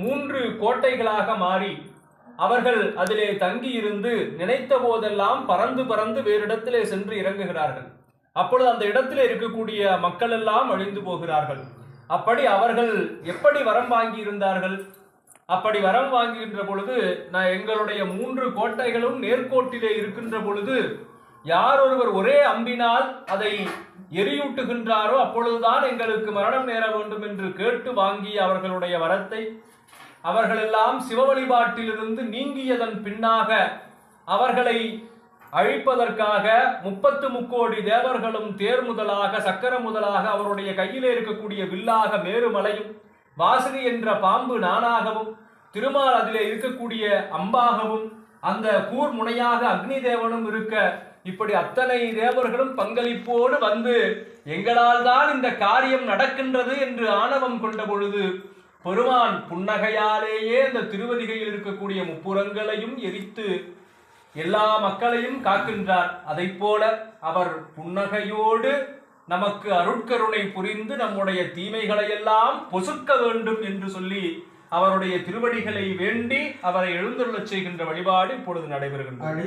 மூன்று கோட்டைகளாக மாறி அவர்கள் அதிலே தங்கி இருந்து நினைத்த போதெல்லாம் பறந்து பறந்து வேறு இடத்திலே சென்று இறங்குகிறார்கள். அப்பொழுது அந்த இடத்திலே இருக்கக்கூடிய மக்கள் எல்லாம் அழிந்து போகிறார்கள். அப்படி அவர்கள் எப்படி வரம் வாங்கி இருந்தார்கள் அப்படி வரம் வாங்குகின்ற பொழுது நான் எங்களுடைய மூன்று கோட்டைகளும் நேர்கோட்டிலே இருக்கின்ற பொழுது யார் ஒருவர் ஒரே அம்பினால் அதை எரியூட்டுகின்றாரோ அப்பொழுதுதான் எங்களுக்கு மரணம் நேர வேண்டும் என்று கேட்டு வாங்கிய அவர்களுடைய வரத்தை அவர்களெல்லாம் சிவ வழிபாட்டிலிருந்து நீங்கியதன் பின்னாக அவர்களை அழிப்பதற்காக முப்பத்து முக்கோடி தேவர்களும் தேர் முதலாக சக்கர முதலாக அவருடைய கையிலே இருக்கக்கூடிய வில்லாக மேருமலையும் வாசுகி என்ற பாம்பு நானாகவும் திருமால் அதிலே இருக்கக்கூடிய அம்பாகவும் அந்த கூர் முனையாக அக்னி தேவனும் இருக்க இப்படி அத்தனை தேவர்களும் பங்களிப்போடு வந்து எங்களால் தான் இந்த காரியம் நடக்கின்றது என்று ஆணவம் கொண்ட பொழுது பெருமான் புன்னகையாலேயே இந்த திருவதிகையில் இருக்கக்கூடிய முப்புறங்களையும் எரித்து எல்லா மக்களையும் காக்கின்றார் அதைப் போல அவர் புன்னகையோடு நமக்கு அருட்கருணை புரிந்து நம்முடைய தீமைகளை எல்லாம் பொசுக்க வேண்டும் என்று சொல்லி அவருடைய திருவடிகளை வேண்டி அவரை எழுந்தருளச் செய்கின்ற வழிபாடு இப்பொழுது நடைபெறுகின்றது.